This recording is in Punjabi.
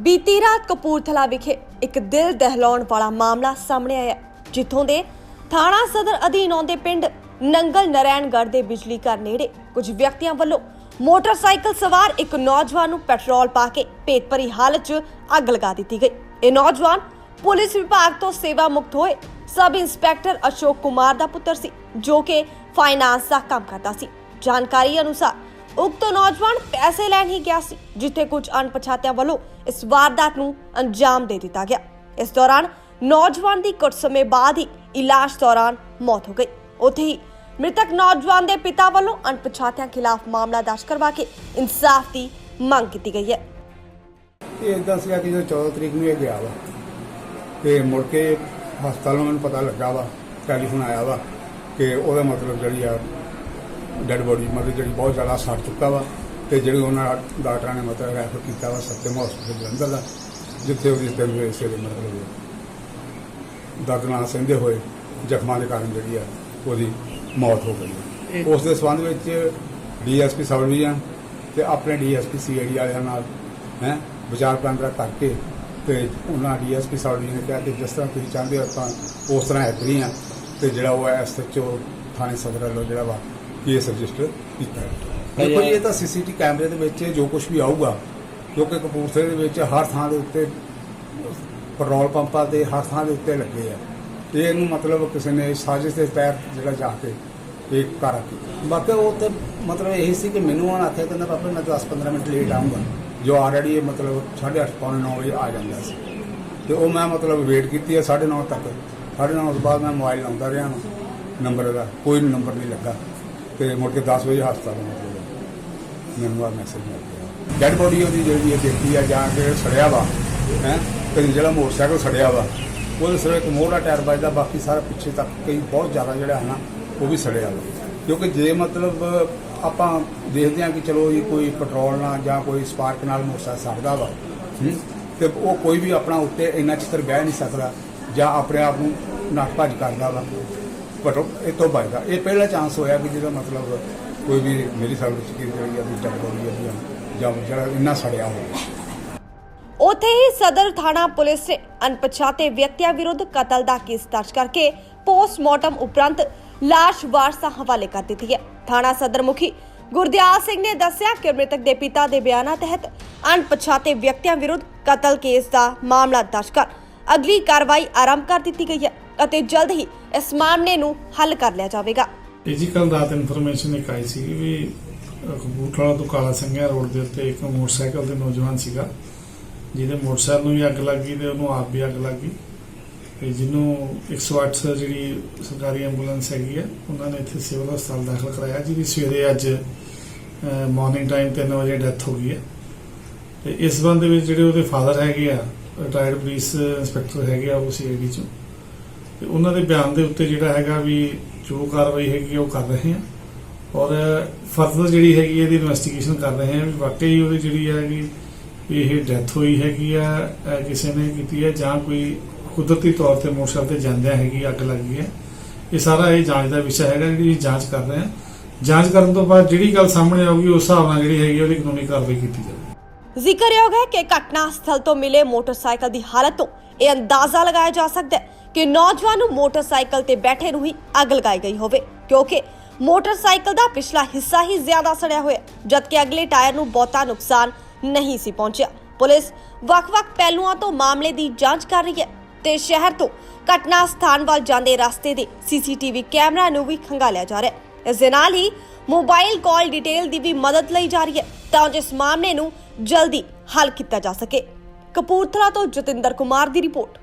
ਬੀਤੀ ਰਾਤ ਕਪੂਰਥਲਾ ਵਿਖੇ ਇੱਕ ਦਿਲ ਦਹਿਲਾਉਣ ਵਾਲਾ ਮਾਮਲਾ ਸਾਹਮਣੇ ਆਇਆ, ਜਿੱਥੋਂ ਦੇ ਥਾਣਾ ਸਦਰ ਅਧੀਨ ਆਉਂਦੇ ਪਿੰਡ ਨੰਗਲ ਨਰੈਣਗੜ੍ਹ ਦੇ ਬਿਜਲੀ ਘਰ ਨੇੜੇ ਕੁਝ ਵਿਅਕਤੀਆਂ ਵੱਲੋਂ ਮੋਟਰਸਾਈਕਲ ਸਵਾਰ ਇੱਕ ਨੌਜਵਾਨ ਨੂੰ ਪੈਟਰੋਲ ਪਾ ਕੇ ਭੇਤ ਭਰੀ ਹਾਲਤ 'ਚ ਅੱਗ ਲਗਾ ਦਿੱਤੀ ਗਈ। ਇਹ ਨੌਜਵਾਨ ਪੁਲਿਸ ਵਿਭਾਗ ਤੋਂ ਸੇਵਾ ਮੁਕਤ ਹੋਏ ਸਬ ਇੰਸਪੈਕਟਰ ਅਸ਼ੋਕ ਕੁਮਾਰ ਦਾ ਪੁੱਤਰ ਸੀ, ਜੋ ਕਿ ਫਾਈਨਾਂਸ ਦਾ ਕੰਮ ਕਰਦਾ ਸੀ। ਜਾਣਕਾਰੀ ਅਨੁਸਾਰ ਉਕਤ ਨੌਜਵਾਨ ਪੈਸੇ ਲੈਣ ਹੀ ਗਿਆ ਸੀ ਜਿੱਥੇ ਕੁਝ ਅਣਪਛਾਤਿਆਂ ਵੱਲੋਂ ਇਸ ਵਾਰਦਾਤ ਨੂੰ ਅੰਜਾਮ ਦੇ ਦਿੱਤਾ ਗਿਆ ਇਸ ਦੌਰਾਨ ਨੌਜਵਾਨ ਦੀ ਕੁਝ ਸਮੇਂ ਬਾਅਦ ਹੀ ਇਲਾਜ ਦੌਰਾਨ ਮੌਤ ਹੋ ਗਈ ਉੱਥੇ ਹੀ ਮ੍ਰਿਤਕ ਨੌਜਵਾਨ ਦੇ ਪਿਤਾ ਵੱਲੋਂ ਅਣਪਛਾਤਿਆਂ ਖਿਲਾਫ ਮਾਮਲਾ ਦਰਜ ਕਰਵਾ ਕੇ ਇਨਸਾਫ ਦੀ ਮੰਗ ਕੀਤੀ ਗਈ ਹੈ ਇਹ ਇਦਾਂ ਸੀਗਾ ਕਿ ਜਦੋਂ 14 ਤਰੀਕ ਨੂੰ ਇਹ ਗਿਆ ਵਾ ਤੇ ਮੁੜ ਕੇ ਹਸਪਤਾਲੋਂ ਮੈਨੂੰ ਪਤਾ ਲੱਗਾ ਵਾ ਟੈਲੀਫੋਨ ਆਇਆ ਵਾ ਕਿ ਉਹਦਾ ਮਤਲਬ ਜਿਹੜੀ ਆ ਡੈੱਡ ਬੋਡੀ ਮਤਲਬ ਜਿਹੜੀ ਬਹੁਤ ਜ਼ਿਆਦਾ ਸੜ ਚੁੱਕਾ ਵਾ ਤੇ ਜਿਹੜੇ ਉਹਨਾਂ ਡਾਕਟਰਾਂ ਨੇ ਮਤਲਬ ਰੈਫਰ ਕੀਤਾ ਵਾ ਸੱਤਮ ਹਸਪਤਾਲ ਜਲੰਧਰ ਦਾ, ਜਿੱਥੇ ਉਹਦੀ ਤਿੰਨ ਵਜੇ ਸਵੇਰੇ ਮਤਲਬ ਦਰਦ ਨਾਲ ਸਹਿੰਦੇ ਹੋਏ ਜ਼ਖਮਾਂ ਦੇ ਕਾਰਨ ਜਿਹੜੀ ਆ, ਉਹਦੀ ਮੌਤ ਹੋ ਗਈ ਉਸ ਦੇ ਸੰਬੰਧ ਵਿੱਚ ਡੀਐਸਪੀ ਸਬ ਡਿਵੀਜ਼ਨ ਤੇ ਆਪਣੇ ਡੀਐਸਪੀ ਸੀਆਈਡੀ ਵਾਲਿਆਂ ਨਾਲ, ਹੈ, ਵਿਚਾਰ ਵਟਾਂਦਰਾ ਕਰਕੇ ਤੇ ਉਹਨਾਂ ਡੀਐਸਪੀ ਸਾਹਿਬ ਜੀ ਨੇ ਕਿਹਾ ਕਿ ਜਿਸ ਤਰ੍ਹਾਂ ਤੁਸੀਂ ਚਾਹੁੰਦੇ ਹੋ ਤਾਂ ਉਸ ਤਰ੍ਹਾਂ ਐਗਰੀ ਆ ਤੇ ਜਿਹੜਾ ਉਹ ਐਸਐਚਓ ਥਾਣੇ ਸਦਰ ਵੱਲੋਂ ਜਿਹੜਾ ਵਾ ਕੇਸ ਰਜਿਸਟਰ ਕੀਤਾ ਹੈ। ਦੇਖੋ ਜੀ, ਇਹ ਤਾਂ ਸੀਸੀਟੀ ਕੈਮਰੇ ਦੇ ਵਿੱਚ ਜੋ ਕੁਝ ਵੀ ਆਊਗਾ ਕਿਉਂਕਿ ਕਪੂਰਥਲੇ ਦੇ ਵਿੱਚ ਹਰ ਥਾਂ ਦੇ ਉੱਤੇ ਪੈਟਰੋਲ ਪੰਪਾਂ ਤੇ ਹਰ ਥਾਂ ਦੇ ਉੱਤੇ ਲੱਗੇ ਆ। ਤੇ ਇਹਨੂੰ ਮਤਲਬ ਕਿਸੇ ਨੇ ਸਾਜ਼ਿਸ਼ ਦੇ ਤਹਿਤ ਜਿਹੜਾ ਜਾ ਕੇ ਇਹ ਕਰ ਬਾਕੀ ਉਹ ਤੇ ਮਤਲਬ ਇਹ ਸੀ ਕਿ ਮੈਨੂੰ ਉਹਨਾਂ ਆਖਿਆ ਕਹਿੰਦਾ ਪਾਪਾ ਮੈਂ 10-15 ਮਿੰਟ ਲੇਟ ਆਉਂਗਾ ਜੋ ਆਲਰੇਡੀ ਇਹ ਮਤਲਬ 8:30 ਪੌਣੇ 9 ਵਜੇ ਆ ਜਾਂਦਾ ਸੀ। ਤੇ ਉਹ ਮੈਂ ਮਤਲਬ ਵੇਟ ਕੀਤੀ ਹੈ 9:30 ਤੱਕ। 9:30 ਤੋਂ ਬਾਅਦ ਮੈਂ ਮੋਬਾਈਲ ਲਾਉਂਦਾ ਰਿਹਾ ਨੰਬਰ ਦਾ ਕੋਈ ਨੰਬਰ ਨਹੀਂ ਲੱਗਾ। ਤੇ ਮੁੜ ਕੇ 10 ਵਜੇ ਹਸਪਤਾਲ ਮਤਲਬ ਮੈਨੂੰ ਆ ਮੈਸੇਜ ਮਿਲ ਗਿਆ। ਡੈਡ ਬੋਡੀ ਉਹਦੀ ਜਿਹੜੀ ਇਹ ਦੇਖੀ ਆ ਜਾਂ ਕੇ ਸੜਿਆ ਵਾ ਹੈ? ਤੇ ਜਿਹੜਾ ਮੋਟਰਸਾਈਕਲ ਸੜਿਆ ਵਾ ਉਹਦੇ ਸਿਰ ਇੱਕ ਮੋੜਾ ਟਾਇਰ ਵੱਜਦਾ ਬਾਕੀ ਸਾਰਾ ਪਿੱਛੇ ਤੱਕ ਕਈ ਬਹੁਤ ਜ਼ਿਆਦਾ ਜਿਹੜਾ ਹੈ ਨਾ ਉਹ ਵੀ ਸੜਿਆ ਵਾ। ਕਿਉਂਕਿ ਜੇ ਮਤਲਬ ਆਪਾਂ ਦੇਖਦੇ ਹਾਂ ਕਿ ਚਲੋ ਜੀ ਕੋਈ ਪੈਟਰੋਲ ਨਾਲ ਜਾਂ ਕੋਈ ਸਪਾਰਕ ਨਾਲ ਮੋਟਰਸਾਈਕਲ ਸੜਦਾ ਵਾ ਹੂੰ, ਤੇ ਉਹ ਕੋਈ ਵੀ ਆਪਣਾ ਉੱਤੇ ਇੰਨਾ ਚਿੱਤਰ ਬਹਿ ਨਹੀਂ ਸਕਦਾ ਜਾਂ ਆਪਣੇ ਆਪ ਨੂੰ ਨੱਠ ਭੱਜ ਕਰਦਾ ਵਾ। ਪਰ ਇਹ ਤੋਂ ਬਚਦਾ ਇਹ ਪਹਿਲਾ ਚਾਂਸ ਹੋਇਆ ਕਿ ਜਿਹਦਾ ਮਤਲਬ ਕੋਈ ਵੀ ਮੇਰੀ ਸਰਵਿਸ ਕੀ ਜਿਹੜੀ ਆ ਵੀ ਚੱਲ ਰਹੀ ਜਾਂ ਜਿਹੜਾ ਇੰਨਾ ਸੜਿਆ ਹੋਵੇ। ਉੱਥੇ ਹੀ ਸਦਰ ਥਾਣਾ ਪੁਲਿਸ ਨੇ ਅਣਪਛਾਤੇ ਵਿਅਕਤੀਆਂ ਵਿਰੁੱਧ ਕਤਲ ਦਾ ਕੇਸ ਦਰਜ ਕਰਕੇ ਪੋਸਟਮਾਰਟਮ ਉਪਰੰਤ ਲਾਸ਼ ਵਾਰਸਾਂ ਹਵਾਲੇ ਕਰ ਦਿੱਤੀ ਹੈ। ਥਾਣਾ ਸਦਰ ਮੁਖੀ ਗੁਰਦਿਆਲ ਸਿੰਘ ਨੇ ਦੱਸਿਆ ਕਿ ਮ੍ਰਿਤਕ ਦੇ ਪਿਤਾ ਦੇ ਬਿਆਨਾਂ ਤਹਿਤ ਅਣਪਛਾਤੇ ਵਿਅਕਤੀਆਂ ਵਿਰੁੱਧ ਕਤਲ ਕੇਸ ਦਾ ਮਾਮਲਾ ਦਰਜ ਕਰ ਅਗਲੀ ਕਾਰਵਾਈ ਆਰੰਭ ਕਰ ਦਿੱਤੀ ਗਈ ਹੈ ਅਤੇ ਜਲਦ ਹੀ ਇਸ ਮਾਮਲੇ ਨੂੰ ਹੱਲ ਕਰ ਲਿਆ ਜਾਵੇਗਾ। ਫਿਜ਼ੀਕਲ ਰਾਤ ਇਨਫੋਰਮੇਸ਼ਨ ਇੱਕ ਆਈ ਸੀ ਵੀ ਅਹ, ਤੋਂ ਕਾਲਾ ਸਿੰਘਿਆ ਰੋਡ ਦੇ ਉੱਤੇ ਇੱਕ ਮੋਟਰਸਾਈਕਲ ਦੇ ਨੌਜਵਾਨ ਸੀਗਾ ਜਿਹਦੇ ਮੋਟਰਸਾਈਕਲ ਨੂੰ ਵੀ ਅੱਗ ਲੱਗ ਗਈ ਤੇ ਉਹਨੂੰ ਆਪ ਵੀ ਅੱਗ ਲੱਗ ਗਈ। ਤੇ ਜਿਹਨੂੰ 108 ਜਿਹੜੀ ਸਰਕਾਰੀ ਐਂਬੂਲੈਂਸ ਹੈਗੀ ਹੈ ਉਹਨਾਂ ਨੇ ਇੱਥੇ ਸਿਵਲ ਹਸਪਤਾਲ ਦਾਖਲ ਕਰਾਇਆ ਜਿਹਦੀ ਸਵੇਰੇ ਅੱਜ ਮਾਰਨਿੰਗ ਟਾਈਮ 3 ਵਜੇ ਡੈਥ ਹੋ ਗਈ ਹੈ ਤੇ ਇਸ ਸੰਬੰਧ ਵਿੱਚ ਜਿਹੜੇ ਉਹਦੇ ਫਾਦਰ ਹੈਗੇ ਆ ਰਿਟਾਇਰਡ ਪੁਲਿਸ ਇੰਸਪੈਕਟਰ ਹੈਗੇ ਆ ਉਹ ਸੀਆਈਡੀ ਚੋਂ। ਤੇ ਉਹਨਾਂ ਦੇ ਬਿਆਨ ਦੇ ਉੱਤੇ ਜਿਹੜਾ ਹੈਗਾ ਵੀ ਜੋ ਕਾਰਵਾਈ ਹੈਗੀ ਆ ਉਹ ਕਰ ਰਹੇ ਆ। ਔਰ ਫਰਦਰ ਜਿਹੜੀ ਹੈਗੀ ਇਹਦੀ ਇਨਵੈਸਟੀਗੇਸ਼ਨ ਕਰ ਰਹੇ ਆ। ਵੀ ਵਾਕਈ ਉਹਦੀ ਜਿਹੜੀ ਹੈਗੀ ਇਹ ਡੈਥ ਹੋਈ ਹੈਗੀ ਆ ਕਿਸੇ ਨੇ ਕੀਤੀ ਹੈ ਜਾਂ ਕੋਈ ਕੁਦਰਤੀ ਤੌਰ ਤੇ ਮੋਟਰਸਾਈਕਲ ਤੇ ਜਾਂਦਿਆਂ ਹੈਗੀ ਅੱਗ ਲੱਗੀ ਹੈ ਇਹ ਸਾਰਾ ਇਹ ਜਾਂਚ ਦਾ ਵਿਸ਼ਾ ਹੈਗਾ, ਜਿਹੜੀ ਜਾਂਚ ਕਰ ਰਹੇ ਆ। ਜਾਂਚ ਕਰਨ ਤੋਂ ਬਾਅਦ ਜਿਹੜੀ ਗੱਲ ਸਾਹਮਣੇ ਆਊਗੀ, ਉਸ ਹਿਸਾਬ ਨਾਲ ਜਿਹੜੀ ਹੈਗੀ ਉਹਦੀ ਕਾਨੂੰਨੀ ਕਾਰਵਾਈ ਕੀਤੀ ਜਾਵੇਗੀ ਜ਼ਿਕਰਯੋਗ ਹੈ ਕਿ ਘਟਨਾ ਸਥਲ ਤੋਂ ਮਿਲੇ ਮੋਟਰਸਾਈਕਲ ਦੀ ਹਾਲਤ ਤੋਂ ਇਹ ਅੰਦਾਜ਼ਾ ਲਗਾਇਆ ਜਾ ਸਕਦਾ ਹੈ ਕਿ ਨੌਜਵਾਨ ਨੂੰ ਮੋਟਰਸਾਈਕਲ ਤੇ ਬੈਠੇ ਨੂੰ ਹੀ ਅੱਗ ਲਗਾਈ ਗਈ ਹੋਵੇ, ਕਿਉਂਕਿ ਮੋਟਰਸਾਈਕਲ ਦਾ ਪਿਛਲਾ ਹਿੱਸਾ ਹੀ ਜ਼ਿਆਦਾ ਸੜਿਆ ਹੋਇਆ ਜਦਕਿ ਅਗਲੇ ਟਾਇਰ ਨੂੰ ਬਹੁਤਾ ਨੁਕਸਾਨ ਨਹੀਂ ਸੀ ਪਹੁੰਚਿਆ। ਪੁਲਿਸ ਵੱਖ-ਵੱਖ ਪਹਿਲੂਆਂ ਤੋਂ ਮਾਮਲੇ ਦੀ ਜਾਂਚ ਕਰ ਰਹੀ ਹੈ ਤੇ ਸ਼ਹਿਰ ਤੋਂ ਘਟਨਾ ਸਥਾਨ ਵੱਲ ਜਾਂਦੇ ਰਸਤੇ ਦੇ ਸੀਸੀਟੀਵੀ ਕੈਮਰਾ ਨੂੰ ਵੀ ਖੰਗਾਲਿਆ ਜਾ ਰਿਹਾ ਹੈ। ਇਸ ਦੇ ਨਾਲ ਹੀ ਮੋਬਾਈਲ ਕਾਲ ਡਿਟੇਲ ਦੀ ਵੀ ਮਦਦ ਲਈ ਜਾ ਰਹੀ ਹੈ, ਤਾਂ ਜੋ ਇਸ ਮਾਮਲੇ ਨੂੰ ਜਲਦੀ ਹੱਲ ਕੀਤਾ ਜਾ ਸਕੇ। ਕਪੂਰਥਲਾ ਤੋਂ ਜਤਿੰਦਰ ਕੁਮਾਰ ਦੀ ਰਿਪੋਰਟ।